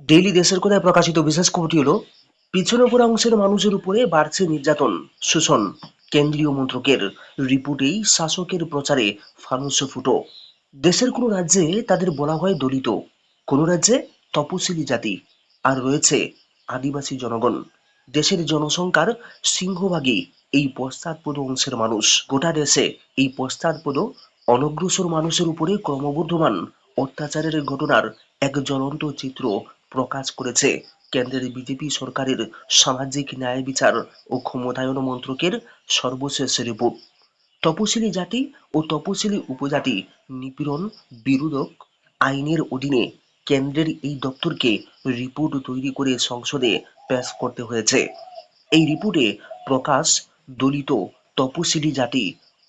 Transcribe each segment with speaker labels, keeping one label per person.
Speaker 1: Daily দেশের কোথায় প্রকাশিত বিশেষ খবরটি হলো, পিছনে পড়া অংশের মানুষের উপরে বাড়ছে নির্যাতন, শোষণ, কেন্দ্রীয় মন্ত্রকের রিপোর্টেই শাসকের প্রচারে ফানুস ফুটো। দেশের কোনো রাজ্যে তাদের বলা হয় দলিত, কোনো রাজ্যে তপশিলি জাতি, আর রয়েছে আদিবাসী জনগণ। দেশের জনসংখ্যার সিংহভাগই এই পশ্চাৎপদ অংশের মানুষ। গোটা দেশে এই পশ্চাৎপদ, অনগ্রসর মানুষের উপরে ক্রমবর্ধমান অত্যাচারের ঘটনার এক জ্বলন্ত চিত্র প্রকাশ করেছে। কেন্দ্রের বিজেপি সরকারের সামাজিক ন্যায় বিচার ও ক্ষমতায়ন মন্ত্রকের সর্বশেষ রিপোর্ট। তপশিলি জাতি ও তপশিলি উপজাতি নিপীড়ন বিরোধক আইনের অধীনে কেন্দ্রের এই দপ্তরকে রিপোর্ট তৈরি করে সংসদে পেশ করতে হয়েছে। এই রিপোর্টে প্রকাশ, দলিত, তপশিলি জাতি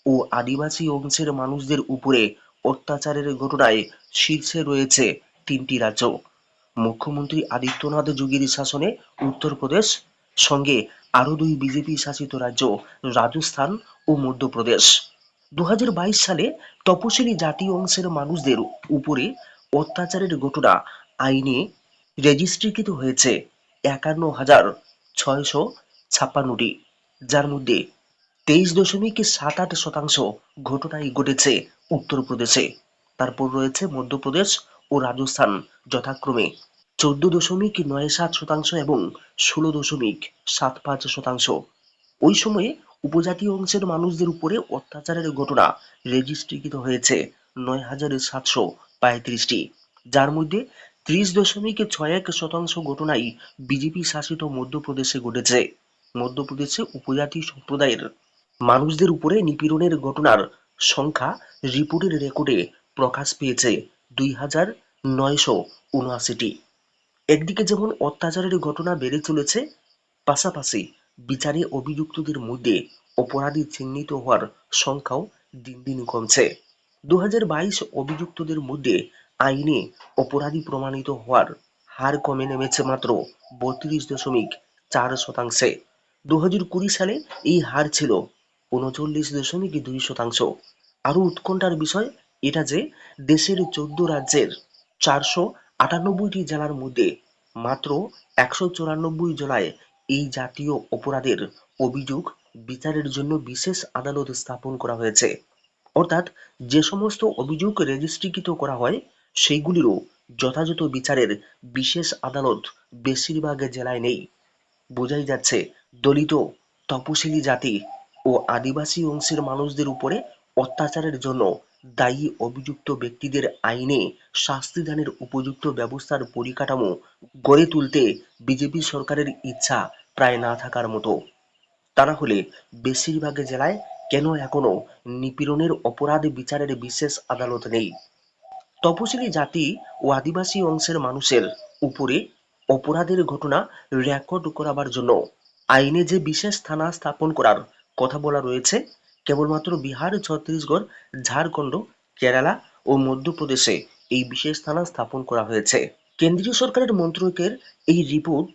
Speaker 1: ও আদিবাসী অংশের মানুষদের উপরে অত্যাচারের ঘটনায় শীর্ষে রয়েছে তিনটি রাজ্য। মুখ্যমন্ত্রী আদিত্যনাথ যোগীর শাসনে উত্তরপ্রদেশ, সঙ্গে আরও দুই বিজেপি শাসিত রাজ্য রাজস্থান ও মধ্যপ্রদেশ। দুহাজার বাইশ সালে তপশিলি জাতি অংশের মানুষদের উপরে অত্যাচারের ঘটনা আইনে রেজিস্ট্রিকৃত হয়েছে একান্ন হাজার ছয়শো ছাপ্পান্নটি, যার মধ্যে তেইশ দশমিক সাত আট শতাংশ ঘটনাই ঘটেছে উত্তরপ্রদেশে। তারপর রয়েছে মধ্যপ্রদেশ ও রাজস্থান, যথাক্রমে চোদ্দ দশমিক নয় সাত শতাংশ এবং ষোলো দশমিক সাত পাঁচ শতাংশ। ওই সময়ে উপজাতি অংশের মানুষদের উপরে অত্যাচারের ঘটনা রেজিস্ট্রিকৃত হয়েছে নয় হাজার সাতশো পঁয়ত্রিশটি। যার মধ্যে ত্রিশ দশমিক ছয় এক শতাংশ ঘটনাই বিজেপি শাসিত মধ্যপ্রদেশে ঘটেছে। মধ্যপ্রদেশে উপজাতি সম্প্রদায়ের মানুষদের উপরে নিপীড়নের ঘটনার সংখ্যা রিপোর্টের রেকর্ডে প্রকাশ পেয়েছে দুই হাজার নয়শো উনআশিটি। একদিকে যেমন অত্যাচারের ঘটনা বেড়ে চলেছে, পাশাপাশি বিচারে অভিযুক্তদের মধ্যে অপরাধী চিহ্নিত হওয়ার সংখ্যাও দিন দিন কমছে। দু হাজার বাইশ অভিযুক্তদের মধ্যে আইনে অপরাধী প্রমাণিত হওয়ার হার কমে নেমেছে মাত্র বত্রিশ দশমিক চার শতাংশে। দু কুড়ি সালে এই হার ছিল উনচল্লিশ দশমিক দুই শতাংশ। আরও উৎকণ্ঠার বিষয় এটা যে দেশের চোদ্দ রাজ্যের চারশো আটানব্বইটি জেলার মধ্যে মাত্র একশো চুরানব্বই জেলায় এই জাতীয় অপরাধের অভিযোগ বিচারের জন্য বিশেষ আদালত স্থাপন করা হয়েছে। অর্থাৎ যে সমস্ত অভিযোগ রেজিস্ট্রিকৃত করা হয়, সেইগুলিরও যথাযথ বিচারের বিশেষ আদালত বেশিরভাগ জেলায় নেই। বোঝাই যাচ্ছে, দলিত, তপশিলি জাতি ও আদিবাসী অংশের মানুষদের উপরে অত্যাচারের জন্য দায়ী অভিযুক্ত ব্যক্তিদের আইনে শাস্তিদানের উপযুক্ত ব্যবস্থার পরিকাঠামো গড়ে তুলতে বিজেপি সরকারের ইচ্ছা প্রায় না থাকার মতো। তা না হলে বেশিরভাগ জেলায় কেন এখনও নিপীড়নের অপরাধ বিচারের বিশেষ আদালত নেই? তপশিলি জাতি ও আদিবাসী অংশের মানুষের উপরে অপরাধের ঘটনা রেকর্ড করাবার জন্য আইনে যে বিশেষ থানা স্থাপন করার কথা বলা রয়েছে কেবলমাত্র বিহার, ছত্তিশগড়, ঝাড়খণ্ড, কেরালা ও মধ্যপ্রদেশে এই বিশেষ থানা স্থাপন করা হয়েছে। কেন্দ্রীয় সরকারের মন্ত্রকের এই রিপোর্ট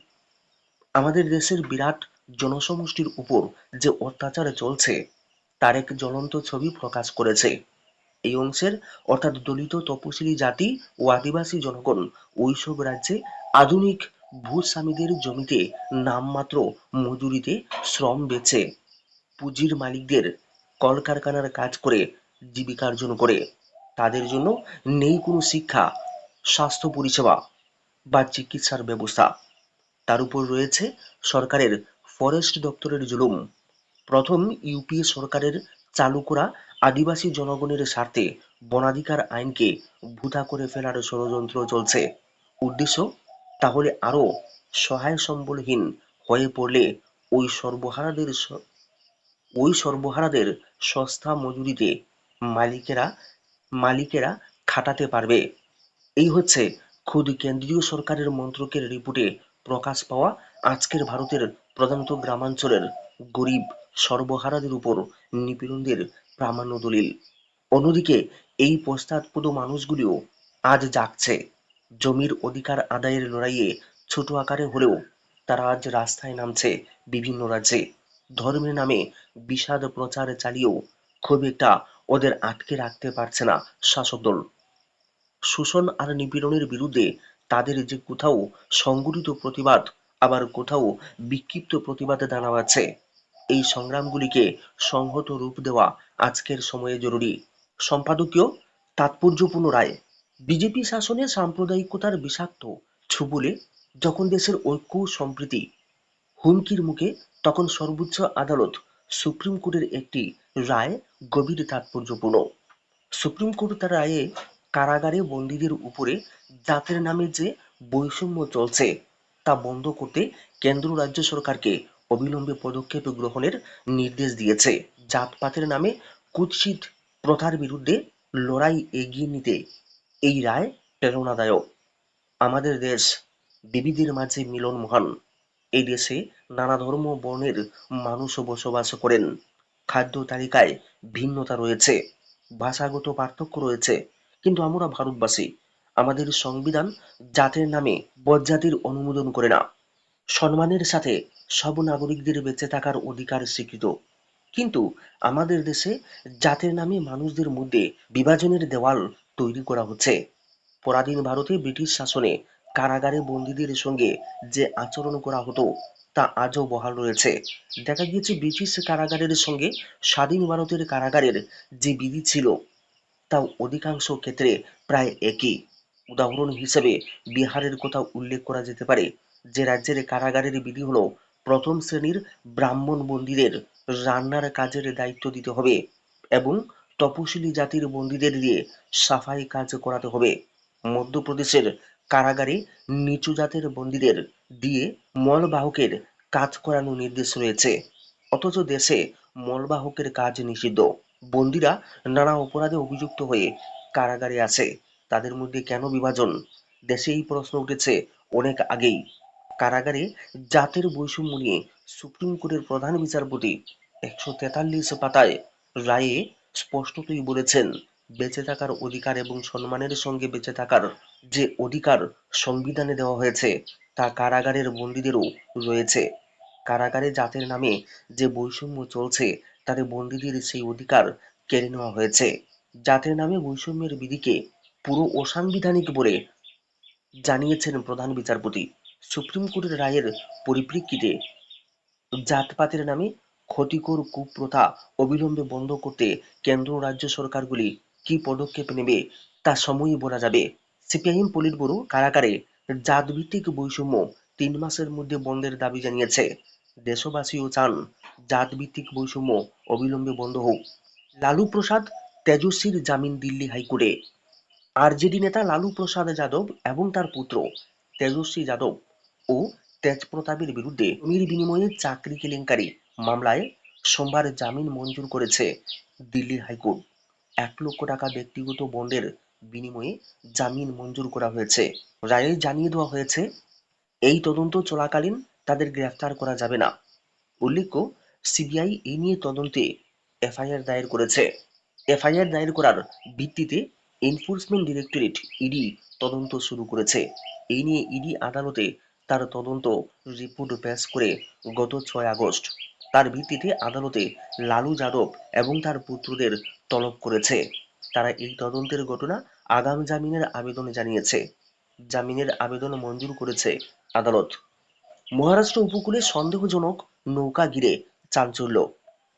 Speaker 1: আমাদের দেশের বিরাট জনসমষ্টির উপর যে অত্যাচার চলছে, তার এক জ্বলন্ত ছবি প্রকাশ করেছে। এই অংশের অর্থাৎ দলিত তপশিলি জাতি ও আদিবাসী জনগণ ওইসব রাজ্যে আধুনিক ভূস্বামীদের জমিতে নামমাত্র মজুরিতে শ্রম বেচে পুঁজির মালিকদের কলকারখানার কাজ করে জীবিকা অর্জন করে, তাদের জন্য নেই কোনো শিক্ষা, স্বাস্থ্য পরিষেবা বা চিকিৎসার ব্যবস্থা। তার উপর রয়েছে সরকারের ফরেস্ট দপ্তরের জুলুম। প্রথম ইউপিএ সরকারের চালু করা আদিবাসী জনগণের স্বার্থে বনাধিকার আইনকে ভুতা করে ফেলার ষড়যন্ত্র চলছে। উদ্দেশ্য, তাহলে আরও সহায় সম্বলহীন হয়ে পড়লে ওই সর্বহারাদের ওই সর্বহারাদের সস্তা মজুরিতে মালিকেরা মালিকেরা খাটাতে পারবে। এই হচ্ছে খুদ কেন্দ্রীয় সরকারের মন্ত্রকের রিপোর্টে প্রকাশ পাওয়া আজকের ভারতের প্রধানত গ্রামাঞ্চলের গরিব সর্বহারাদের উপর নিপীড়নদের প্রামাণ্য দলিল। অন্যদিকে এই পশ্চাৎপদ মানুষগুলিও আজ জাগছে। জমির অধিকার আদায়ের লড়াইয়ে ছোট আকারে হলেও তারা আজ রাস্তায় নামছে বিভিন্ন রাজ্যে। ধর্মের নামে বিষাদ প্রচার চালিয়েও খুব একটা ওদের আটকে রাখতে পারছে না শাসক দল। শোষণ আর নিপীড়নের বিরুদ্ধে তাদের যে কোথাও সংগঠিত প্রতিবাদ, আবার কোথাও বিক্ষিপ্ত প্রতিবাদে দাঁড়াচ্ছে, এই সংগ্রামগুলিকে সংহত রূপ দেওয়া আজকের সময়ে জরুরি। সম্পাদকীয় তাৎপর্যপূর্ণ রায়, বিজেপি শাসনে সাম্প্রদায়িকতার বিষাক্ত ছুবলে যখন দেশের ঐক্য সম্প্রীতি হুমকির মুখে তখন সর্বোচ্চ আদালত সুপ্রিম কোর্টের একটি রায় গভীর তাৎপর্যপূর্ণ। সুপ্রিম কোর্ট তার রায়ে কারাগারে বন্দীদের উপরে জাতের নামে যে বৈষম্য চলছে, তা বন্ধ করতে কেন্দ্র রাজ্য সরকারকে অবিলম্বে পদক্ষেপ গ্রহণের নির্দেশ দিয়েছে। জাতপাতের নামে কুৎসিত প্রথার বিরুদ্ধে লড়াই এগিয়ে নিতে এই রায় প্রেরণাদায়ক। আমাদের দেশ বিবিধের মাঝে মিলন মহান এই দেশে নানা ধর্ম বর্ণের মানুষও বসবাস করেন। খাদ্য তালিকায় ভিন্নতা রয়েছে, ভাষাগত পার্থক্য রয়েছে, কিন্তু আমরা ভারতবাসী, আমাদের সংবিধান জাতের নামে বজ্জাতির অনুমোদন করে না। সম্মানের সাথে সব নাগরিকদের বেঁচে থাকার অধিকার স্বীকৃত। কিন্তু আমাদের দেশে জাতের নামে মানুষদের মধ্যে বিভাজনের দেওয়াল তৈরি করা হচ্ছে। পরাধীন ভারতে ব্রিটিশ শাসনে কারাগারে বন্দীদের সঙ্গে যে আচরণ করা হতো তা আজও বহাল রয়েছে। দেখা গিয়েছে ব্রিটিশ কারাগারের সঙ্গে স্বাধীন ভারতের কারাগারের যে বিধি ছিল, তাও অধিকাংশ ক্ষেত্রে প্রায় একই। উদাহরণ হিসেবে বিহারের কথা উল্লেখ করা যেতে পারে যে রাজ্যের কারাগারের বিধি হলো প্রথম শ্রেণির ব্রাহ্মণ বন্দীদের রান্নার কাজের দায়িত্ব দিতে হবে এবং তপশিলি জাতির বন্দীদের দিয়ে সাফাই কাজ করাতে হবে। মধ্যপ্রদেশের কারাগারে নিচু জাতের বন্দীদের দিয়ে মলবাহকের কাজ করানোর নির্দেশ রয়েছে। অথচ দেশে মলবাহকের কাজ নিষিদ্ধ। বন্দীরা নানা অপরাধে অভিযুক্ত হয়ে কারাগারে আছে। তাদের মধ্যে কেন বিভাজন? দেশে এই প্রশ্ন উঠেছে অনেক আগেই। কারাগারে জাতের বৈষম্য নিয়ে সুপ্রিম কোর্টের প্রধান বিচারপতি একশো তেতাল্লিশ পাতায় রায়ে স্পষ্টতই বলেছেন বেঁচে থাকার অধিকার এবং সম্মানের সঙ্গে বেঁচে থাকার যে অধিকার সংবিধানে দেওয়া হয়েছে, তা কারাগারের বন্দীদেরও রয়েছে। কারাগারে জাতের নামে যে বৈষম্য চলছে, তাতে বন্দীদের সেই অধিকার কেড়ে নেওয়া হয়েছে। জাতের নামে বৈষম্যের বিধিকে পুরো অসাংবিধানিক বলে জানিয়েছেন প্রধান বিচারপতি। সুপ্রিম কোর্টের রায়ের পরিপ্রেক্ষিতে জাতপাতের নামে ক্ষতিকর কুপ্রথা অবিলম্বে বন্ধ করতে কেন্দ্র রাজ্য সরকারগুলি কি পদক্ষেপ নেবে তা সময়ই বলা যাবে। সিপিআইএম পলিট ব্যুরো কারাগারে জাতভিত্তিক বৈষম্য তিন মাসের মধ্যে বন্ধের দাবি জানিয়েছে। দেশবাসীও চান জাতভিত্তিক বৈষম্য অবিলম্বে বন্ধ হোক। লালু প্রসাদ, তেজস্বীর জামিন দিল্লি হাইকোর্টে। আরজেডি নেতা লালু প্রসাদ যাদব এবং তার পুত্র তেজস্বী যাদব ও তেজপ্রতাপের বিরুদ্ধে জমির বিনিময়ে চাকরি কেলেঙ্কারি মামলায় সোমবার জামিন মঞ্জুর করেছে দিল্লি হাইকোর্ট। এক লক্ষ টাকা ব্যক্তিগত বন্ডের বিনিময়ে জামিন মঞ্জুর করা হয়েছে। রায়ে জানিয়ে দেওয়া হয়েছে, এই তদন্ত চলাকালীন তাদের গ্রেফতার করা যাবে না। উল্লেখ্য, সিবিআই এই নিয়ে তদন্তে এফআইআর দায়ের করেছে। এফআইআর দায়ের করার ভিত্তিতে এনফোর্সমেন্ট ডিরেক্টরেট ইডি তদন্ত শুরু করেছে। এই নিয়ে ইডি আদালতে তার তদন্ত রিপোর্ট পেশ করে গত ছয় আগস্ট। তার ভিত্তিতে আদালতে লালু যাদব এবং তার পুত্রদের তলব করেছে। তারা এই তদন্তের ঘটনা আগাম জামিনের আবেদন জানিয়েছে। জামিনের আবেদন মঞ্জুর করেছে আদালত। মহারাষ্ট্র উপকূলে সন্দেহজনক নৌকা ঘিরে চাঞ্চল্য।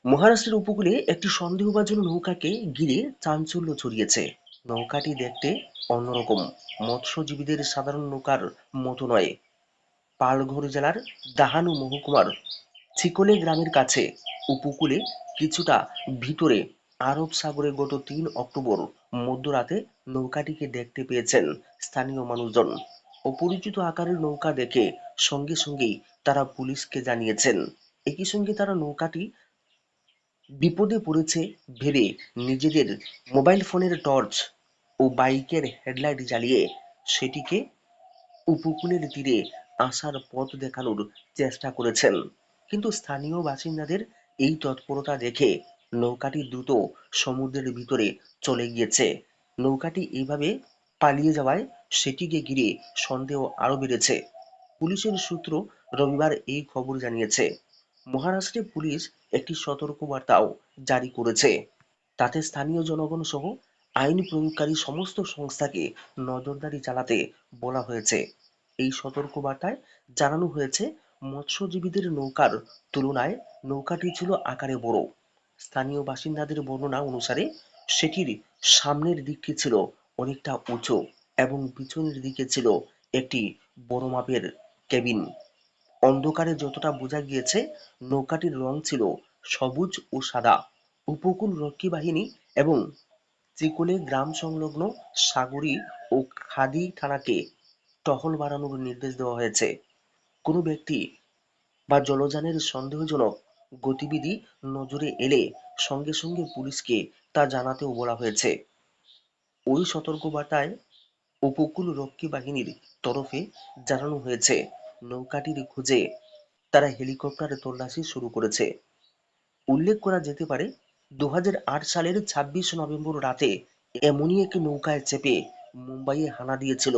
Speaker 1: মহারাষ্ট্রের উপকূলে একটি সন্দেহভাজন নৌকাকে ঘিরে চাঞ্চল্য ছড়িয়েছে। নৌকাটি দেখতে অন্যরকম। মৎস্যজীবীদের সাধারণ নৌকার মতো নয়। পালঘর জেলার দাহানু মহকুমার চিকলে গ্রামের কাছে উপকূলে কিছুটা ভিতরে আরব সাগরে গত তিন অক্টোবর মধ্যরাতে নৌকাটিকে দেখতে পেয়েছেন স্থানীয় মানুষজন। অপরিচিত আকারের নৌকা দেখে সঙ্গে সঙ্গেই তারা পুলিশকে জানিয়েছেন। একই সঙ্গে তারা নৌকাটি বিপদে পড়েছে ভেবে নিজেদের মোবাইল ফোনের টর্চ ও বাইকের হেডলাইট জ্বালিয়ে সেটিকে উপকূলের তীরে আসার পথ দেখানোর চেষ্টা করেছেন। কিন্তু স্থানীয় বাসিন্দাদের এই তৎপরতা দেখে নৌকাটি দ্রুত সমুদ্রের ভিতরে চলে গিয়েছে। নৌকাটি এইভাবে পালিয়ে যাওয়ায় সেটিকে ঘিরে সন্দেহ আরও বেড়েছে। পুলিশের সূত্র রবিবার এই খবর জানিয়েছে। মহারাষ্ট্রে পুলিশ একটি সতর্কবার্তাও জারি করেছে। তাতে স্থানীয় জনগণ সহ আইন প্রয়োগকারী সমস্ত সংস্থাকে নজরদারি চালাতে বলা হয়েছে। এই সতর্কবার্তায় জানানো হয়েছে মৎস্যজীবীদের নৌকার তুলনায় নৌকাটি ছিল আকারে বড়। স্থানীয় বাসিন্দাদের বর্ণনা অনুসারে সেটির সামনের দিকটি ছিল অনেকটা উঁচু এবং পিছনের দিকে ছিল একটি বড় মাপের কেবিন। অন্ধকারে যতটা বোঝা গিয়েছে, নৌকাটির রং ছিল সবুজ ও সাদা। উপকূল রক্ষী বাহিনী এবং চিকলে গ্রাম সংলগ্ন সাগরী ও খাদি থানাকে টহল বাড়ানোর নির্দেশ দেওয়া হয়েছে। কোনো ব্যক্তি বা জলযানের সন্দেহজনক গতিবিধি নজরে এলে সঙ্গে সঙ্গে পুলিশকে তা জানাতেও বলা হয়েছে। ওই সতর্কবার্তায় উপকূল রক্ষী বাহিনীর তরফে জানানো হয়েছে, নৌকাটির খোঁজে তারা হেলিকপ্টার তল্লাশি শুরু করেছে। উল্লেখ করা যেতে পারে দু হাজার আট সালের ছাব্বিশ নভেম্বর রাতে এমনই একটি নৌকায় চেপে মুম্বাইয়ে হানা দিয়েছিল।